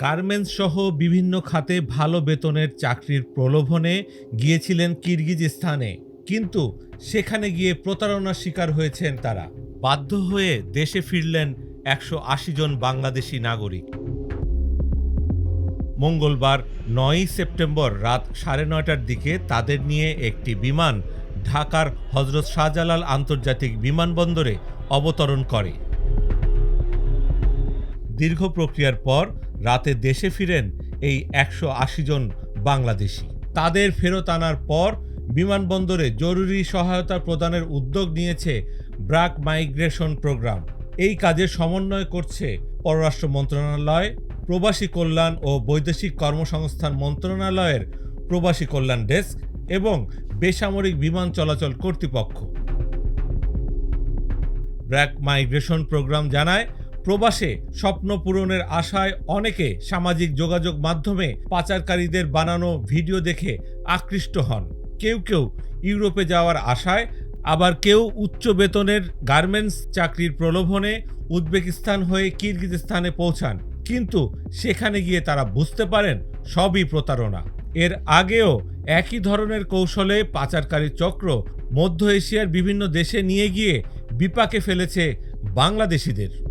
Garments সহ বিভিন্ন খাতে ভালো বেতনের চাকরির প্রলোভনে গিয়েছিলেন কিরগিজস্তানে। কিন্তু সেখানে গিয়ে প্রতারণার শিকার হয়েছেন তারা। বাধ্য হয়ে দেশে ফিরলেন একশো আশি জন বাংলাদেশি নাগরিক। মঙ্গলবার নয়ই সেপ্টেম্বর রাত সাড়ে নয়টার দিকে তাদের নিয়ে একটি বিমান ঢাকার হজরত শাহজালাল আন্তর্জাতিক বিমানবন্দরে অবতরণ করে। দীর্ঘ প্রক্রিয়ার পর রাতে দেশে ফিরেন এই একশো আশি জন বাংলাদেশি। তাদের ফেরত আনার পর বিমানবন্দরে জরুরি সহায়তা প্রদানের উদ্যোগ নিয়েছে ব্রাক মাইগ্রেশন প্রোগ্রাম। এই কাজের সমন্বয় করছে পররাষ্ট্র মন্ত্রণালয়, প্রবাসী কল্যাণ ও বৈদেশিক কর্মসংস্থান মন্ত্রণালয়ের প্রবাসী কল্যাণ ডেস্ক এবং বেসামরিক বিমান চলাচল কর্তৃপক্ষ। ব্র্যাক মাইগ্রেশন প্রোগ্রাম জানায় প্রবাসে স্বপ্ন পূরণের আশায় অনেকে সামাজিক যোগাযোগ মাধ্যমে পাচারকারীদের বানানো ভিডিও দেখে আকৃষ্ট হন। কেউ কেউ ইউরোপে যাওয়ার আশায়, আবার কেউ উচ্চ বেতনের গার্মেন্টস চাকরির প্রলোভনে উজবেকিস্তান হয়ে কিরগিজস্তানে পৌঁছান। কিন্তু সেখানে গিয়ে তারা বুঝতে পারেন, সবই প্রতারণা। এর আগেও একই ধরনের কৌশলে পাচারকারী চক্র মধ্য এশিয়ার বিভিন্ন দেশে নিয়ে গিয়ে বিপাকে ফেলেছে বাংলাদেশিদের।